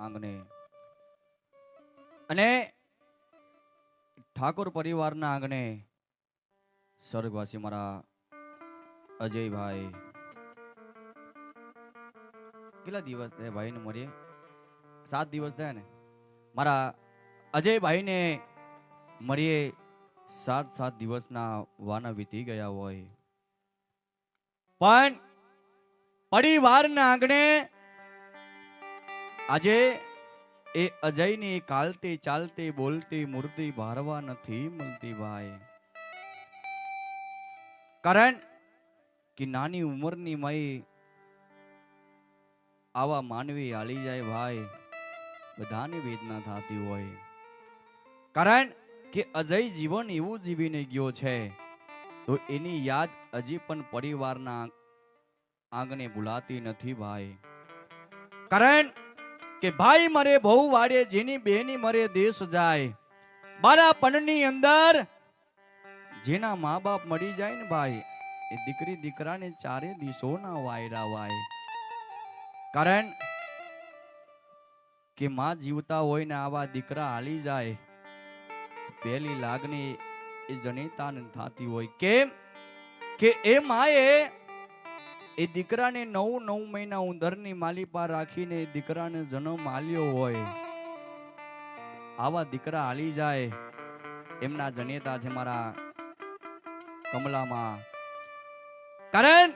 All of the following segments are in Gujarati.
આંગણે. અને ઠાકોર પરિવારના આંગણે સ્વર્ગવાસી મારા અજયભાઈ. કેટલા દિવસ થયા ભાઈને મળીએ? સાત દિવસ થયા ને. મારા અજયભાઈને મળીએ સાત સાત દિવસના વાના વીતી ગયા હોય. પણ પરિવારના આંગણે આજે એ અજયને કાલતી ચાલતી બોલતી મૂર્તિ ભારવા નથી મળતી ભાઈ. કારણ કે નાની ઉંમરની મય આવા માનવી હાલી જાય ભાઈ, બધાને વેદના થતી હોય. કારણ કે અજય જીવન એવું જીવીને ગયો છે, તો એની યાદ હજી પણ પરિવારના આંગણે ભૂલાતી નથી ભાઈ. કારણ કે ભાઈ મરે બહુ વાડે જેની બેની મરે દેશ જાય. મારા પણની અંદર જેના મા બાપ મળી જાય ને ભાઈ, એ દીકરી દીકરાને ચારે દિશોના વાયરા વાય. કારણ કે માં જીવતા હોય ને આવા દીકરા હાલી જાય પહેલી લાગણી એ જનેતાને થતી હોય. કેમ? કે એ માએ એ દીકરાને નવ નવ મહિના ઉંદરની માલિપા રાખીને એ દીકરાને જન્મ આલ્યો હોય. આવા દીકરા હાલી જાય. એમના જનેતા છે મારા કમલામાં. કારણ!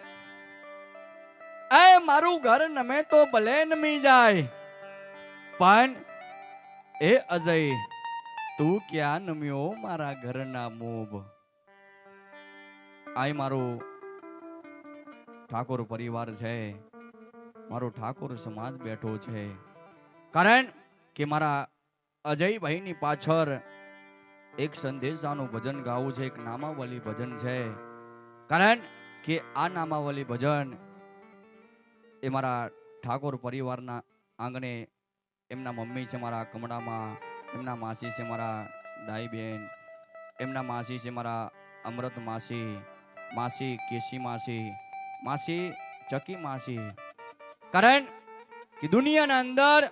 એ મારું ઘર નમે તો ભલે નમી જાય. પણ એ અજય, તું ક્યાં નમ્યો મારા ઘરના મોભ? આય મારું ઠાકોર પરિવાર છે. મારો ઠાકોર સમાજ બેઠો છે. કારણ કે મારા અજયભાઈની પાછળ એક સંદેશાનું ભજન ગાવું છે, એક નામાવલી ભજન છે. કારણ કે આ નામાવલી ભજન એ મારા ઠાકોર પરિવારના આંગણે એમના મમ્મી છે મારા કમળામાં, એમના માસી છે મારા દાઈબેન એમના માસી છે મારા અમૃત માસી માસી કેસી માસી માસી, ચકી માસી. કારણ, કે દુનિયાના અંદર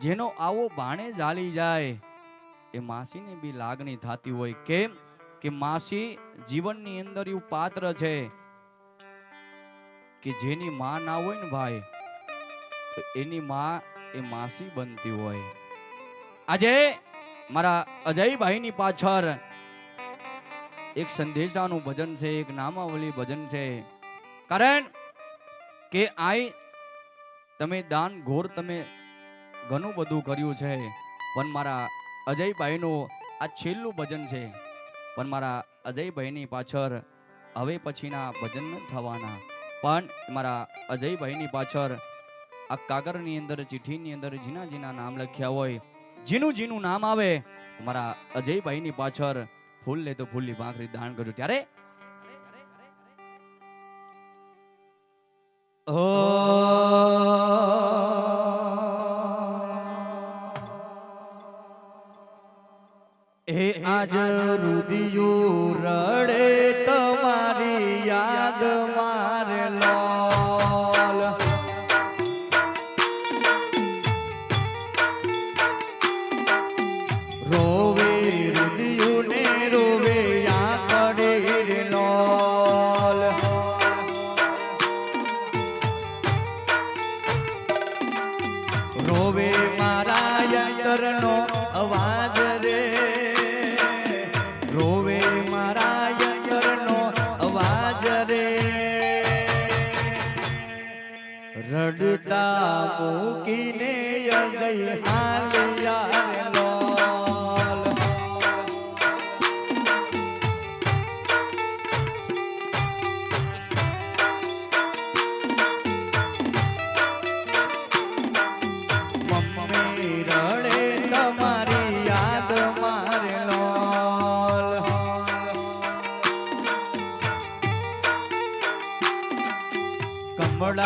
જેનો આવો ભાણે જાલી જાય, એ માસીને બી લાગણી થતી હોય કેમ કે માસી જીવનની અંદર એવું પાત્ર છે, કે જેની માં ના હોય ને ભાઈ એની માં એ માસી બનતી હોય. આજે મારા અજયભાઈની પાછળ એક સંદેશાનું ભજન છે, એક નામાવલી ભજન છે. કારણ કે આઈ, તમે દાન ઘોર તમે ઘણું બધું કર્યું છે, પણ મારા અજયભાઈનું આ છેલ્લું ભજન છે, પણ મારા અજયભાઈની પાછળ હવે પછીના ભજન થવાના. પણ મારા અજયભાઈની પાછળ આ કાગળની અંદર, ચિઠ્ઠીની અંદર જીના જીના નામ લખ્યા હોય, જીનું જીનું નામ આવે મારા અજયભાઈની પાછળ ફૂલ લે તો ફૂલની ભાખરી દાન કરજો ત્યારે એ આજ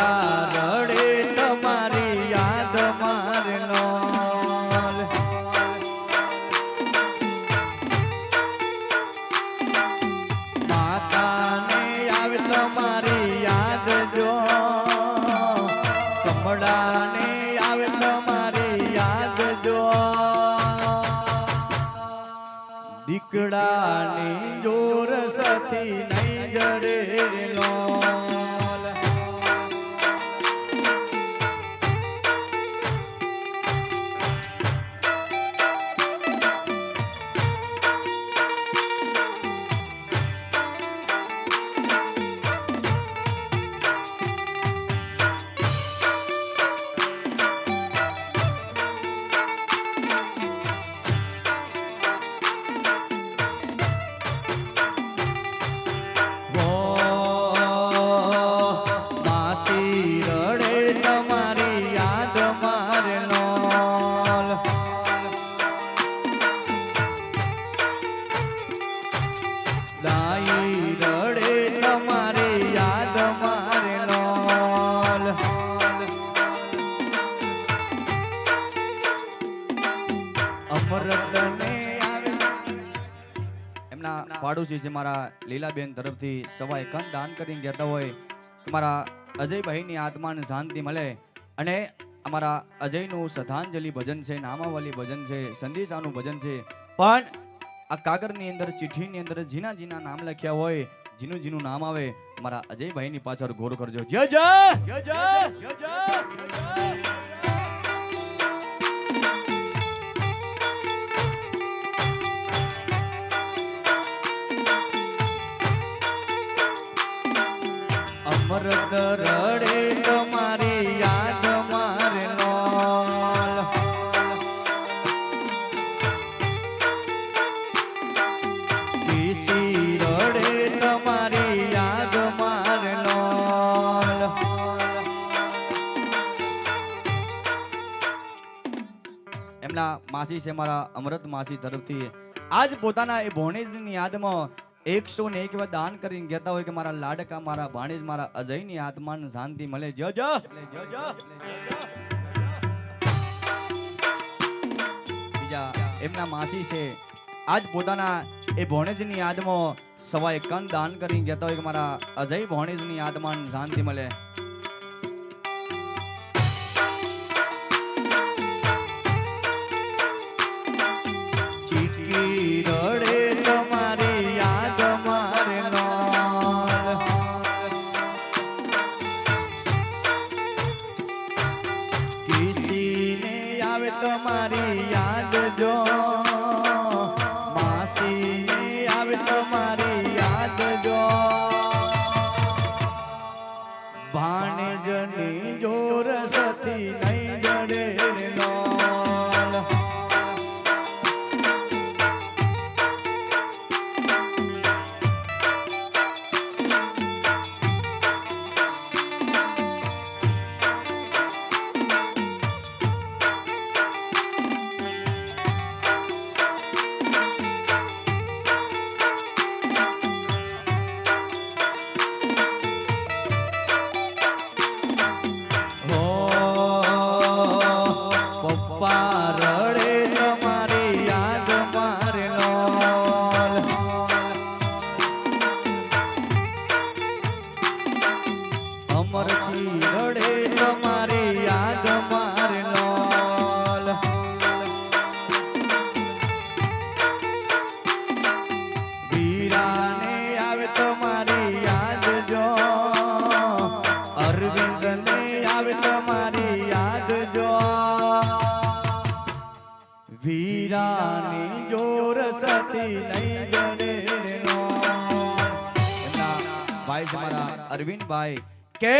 રડે છે મારા લીલાબેન તરફથી સવા એકાવન દાન કરીને કહેતા હોય મારા અજયભાઈની આત્માને શાંતિ મળે અને અમારા અજયનું શ્રદ્ધાંજલિ ભજન છે, નામાવલી ભજન છે, સંદેશાનું ભજન છે. પણ આ કાગળની અંદર, ચિઠ્ઠીની અંદર જીના જીના નામ લખ્યા હોય, જીનું જીનું નામ આવે મારા અજયભાઈની પાછળ ઘોર કરજો. જય! જય જય! જય જય! અમૃત રડે તમારી યાદ મારે યાદ મારે લોલ એમના માસી છે, મારા અમૃત માસી તરફથી. આજ પોતાના એ ભોણેજની યાદમાં એકસો ને એક વાર દાન કરીને કહેતા હોય કે મારા લાડકા, મારા ભાણેજ, મારા અજયની આત્માને શાંતિ મળે. જય બીજા, એમના માસી છે. આજ પોતાના એ ભોણેજની યાદમાં સવા એકાવન દાન કરીને કહેતા હોય કે મારા અજય ભોણેજની આત્માને શાંતિ મળે. અરવિંદભાઈ કે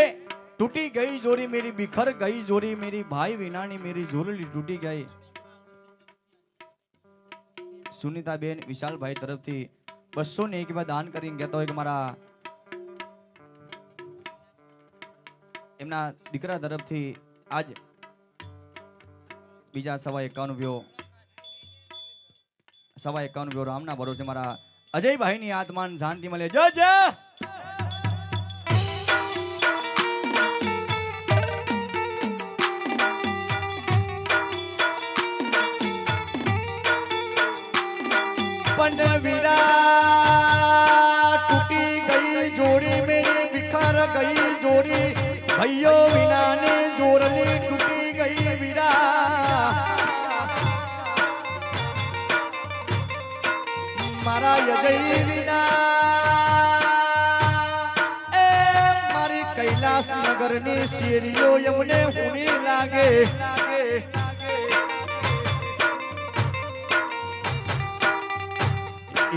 તૂટી ગઈ જોરી મેરી, બિખર ગઈ જોરી મેરી, ભાઈ વિનાની મેરી જોરલી તૂટી ગઈ. સુનીતાબેન વિશાલભાઈ તરફથી બસો ને એક દાન કરીને કહેતા હોય કે મારા એમના દીકરા તરફથી આજ બીજા સવા એકાવન વ્યો, સવા એકાવન વ્યો રામના ભરોસે મારા અજયભાઈની આત્માન શાંતિ મળે. જય! મારી નગરની શેરીઓ એમને હુની લાગે.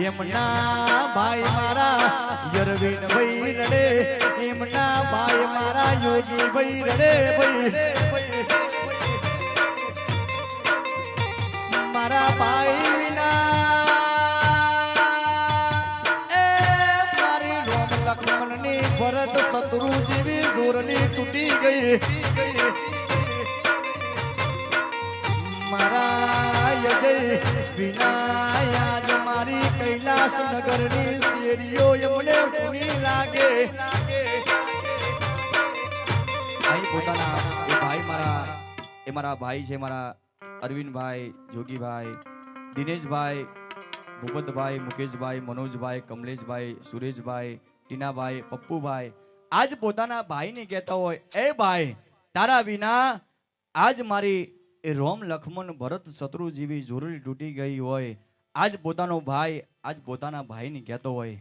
એમના ભાઈ મારા યરવીન ભાઈ રડે. એમના ભાઈ મારા યોગી ભાઈ રડે ભાઈ. જોરની તૂટી ગઈ મારા યજય વિના યાદ મારી કૈલાસ નગરની શેરીઓ એમને પૂરી લાગે અહીં પોતાના એ ભાઈ મારા એ મારા ભાઈ છે મારા અરવિંદભાઈ જોગીભાઈ દિનેશભાઈ ભૂપતભાઈ મુકેશભાઈ મનોજભાઈ કમલેશભાઈ સુરેશભાઈ ટીનાભાઈ પપ્પુભાઈ આજ પોતાના ભાઈને કહેતા હોય, એ ભાઈ, તારા વિના આજ મારી રોમ લખમણ ભરત શત્રુ જેવી જોરડી તૂટી ગઈ હોય. આજ પોતાનો ભાઈ, આજ પોતાના ભાઈને કહેતો હોય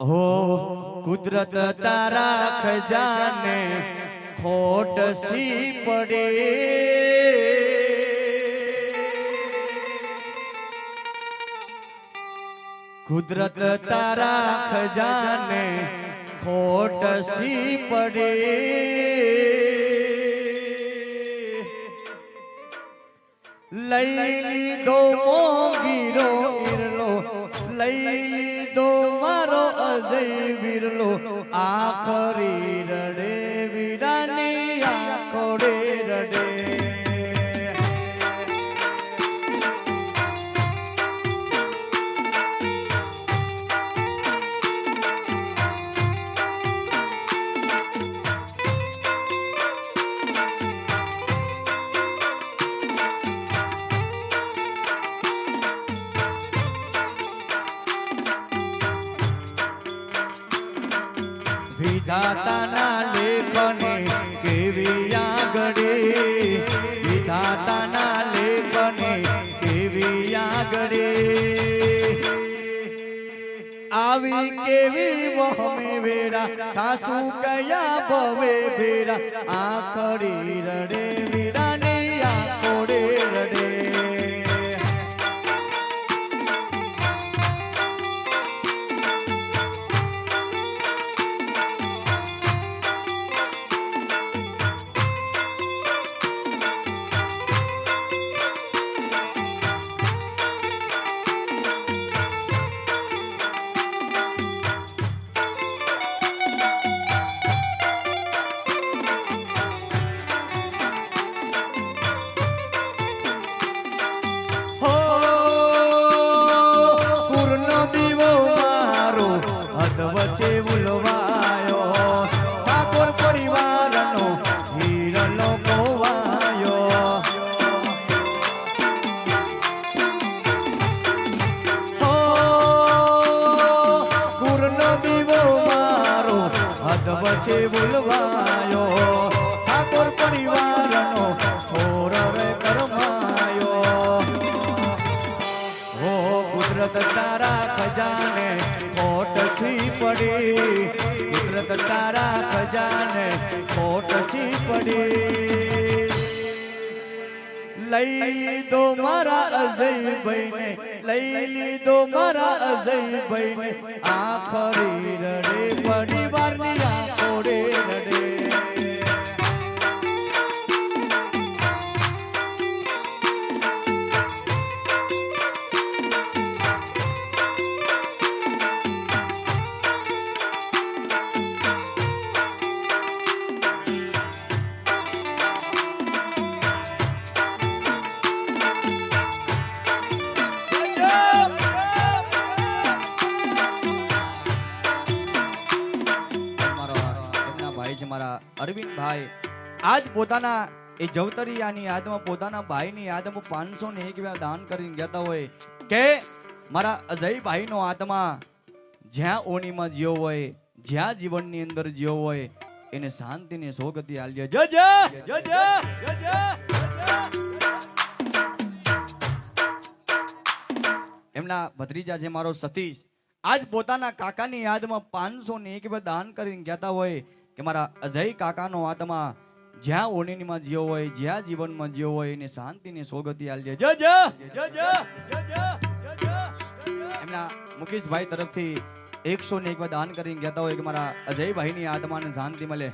હો કુદરત તારા ખજાને ખોટ સી પડે. કુદરત તારા ખજાને ખોટ સી પડે. લઈ લીધો મોગીરો ઈરલો લઈ લીધો મારો અજય વિરલો આખરી કેવી વહમે વેરા થાસુ કયા ભવે ભેરા આખડી રડે વીરાની આખોડે રડે સી પડી. કુદરત તારા ખજાને ખોટ સી પડી. લઈ લીધો મારા અજય ભાઈને લઈ લીધો મારા અજય ભાઈને આખરી રડે પરિવારની આખોડે રડે. આજ પોતાના, એ જવતરિયાની યાદમાં, પોતાના ભાઈની યાદમાં પાંચસો ને એક દાન કરીને ગયા હોય કે મારા અજયભાઈનો આત્મા જ્યાં ઓણીમાં જ્યો હોય, જ્યાં જીવનની અંદર જ્યો હોય, એને શાંતિને સોગતિ આલજે જજે જજે જય એમને ભત્રીજા છે મારો સતીશ. આજ પોતાના કાકાની યાદમાં પાંચસો ને એક દાન કરીને કહેતા હોય કે મારા અજય કાકાનો આત્મા જ્યાં ઓળણીમાં જીવો હોય, જ્યાં જીવનમાં જીવો હોય, એને શાંતિની સોગતી આલજે જય જય! જય એમના મુકેશભાઈ તરફથી એકસો ને એક દાન કરીને ગયા હોય કે મારા અજયભાઈ અજયભાઈની આત્માને શાંતિ મળે.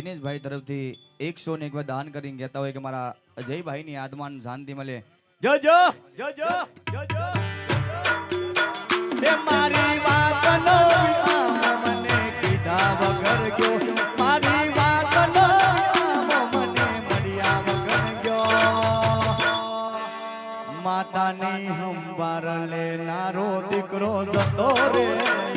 દિનેશભાઈ તરફથી એકસો ને એક વાર દાન કરીને કહેતા હોય કે મારા અજયભાઈની આત્માને શાંતિ મળે. જય જય! જય જય! જય જય! મારી લેનારો દીકરો જતો રે.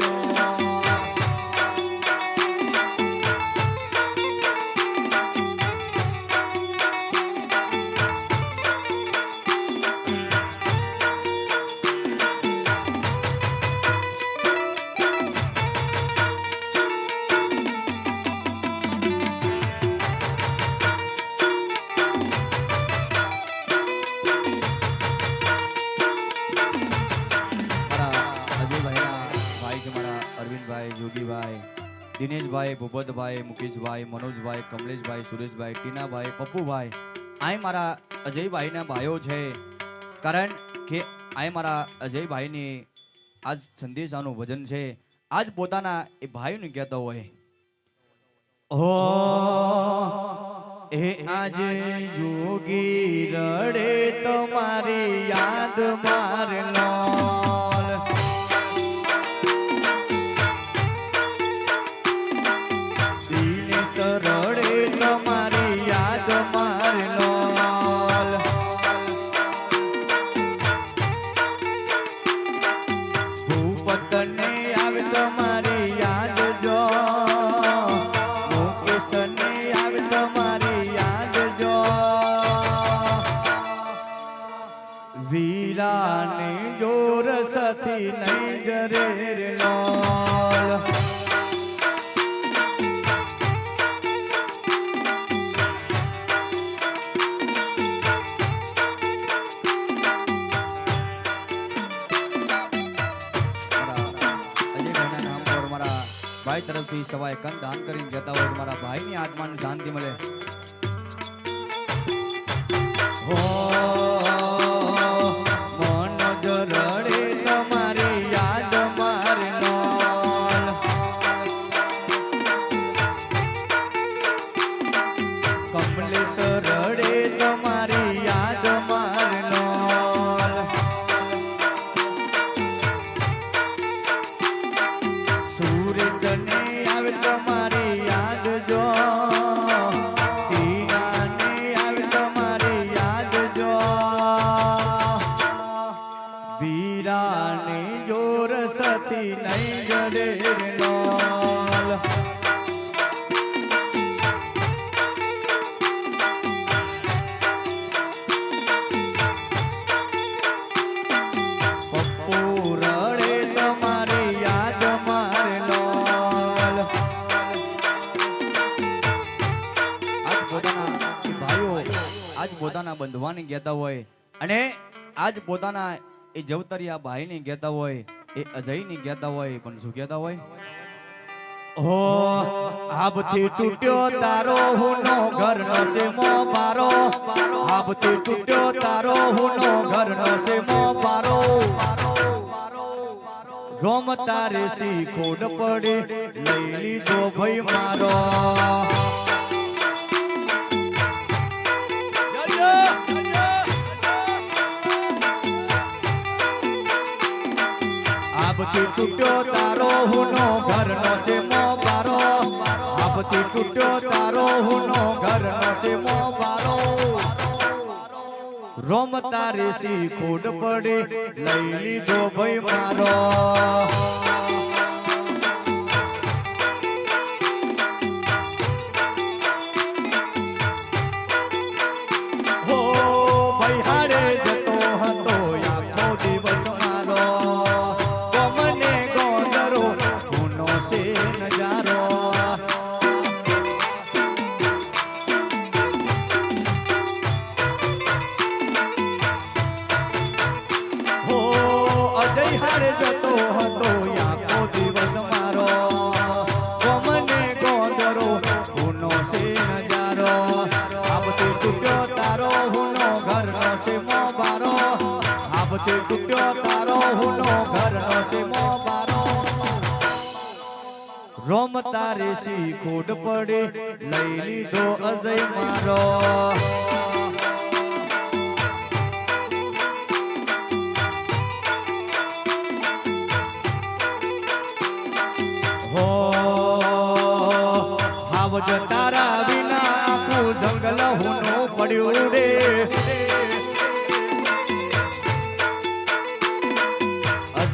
દિનેશભાઈ ભૂપતભાઈ, મુકેશભાઈ, મનોજભાઈ, કમલેશભાઈ, સુરેશભાઈ, ટીનાભાઈ, પપ્પુભાઈ આ મારા અજયભાઈના ભાઈઓ છે. કારણ કે આ મારા અજયભાઈની આજ સંદેશાનું ભજન છે. આજ પોતાના એ ભાઈને કહેતો હોય. ઓ એ આજે જોગી રડે તમારી યાદ માર મારા ભાઈની આત્માને શાંતિ મળે. હો બંધવાની કહેતા હોય અને આજ પોતાના એ જવતરિયા ભાઈની કહેતા હોય, એ અજયની કહેતા હોય પણ શું કહેતા હોય? હો આબથી તૂટ્યો તારો હુનો ઘરનો છે મો પારો. આબથી તૂટ્યો તારો હુનો ઘરનો છે મો પારો. રોમ તારે સી ખોડ પડી, લઈ લીધો ભાઈ મારો. આબથી તૂટ્યો તારો હુનો ઘરનો છે મો પારો આબથી તૂટ્યો તારો હુનો ઘરનો છે મો પારો રોમ તારે સી ખોડ પડે, લઈ લીધો ભાઈ મારો. જતો હતો આખો દિવસ મારો. ગમને ગોંદરો ગુનો છે નજારો આબતે તૂટ્યો તારો હુનો ઘરનો છે મો બારો. આબતે તૂટ્યો તારો હુનો ઘરનો છે ખોડ પડે, લઈ લીધો અજય મારો.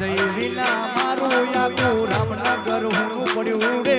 અજય વિના મારું આખું રામનગર હું પડ્યું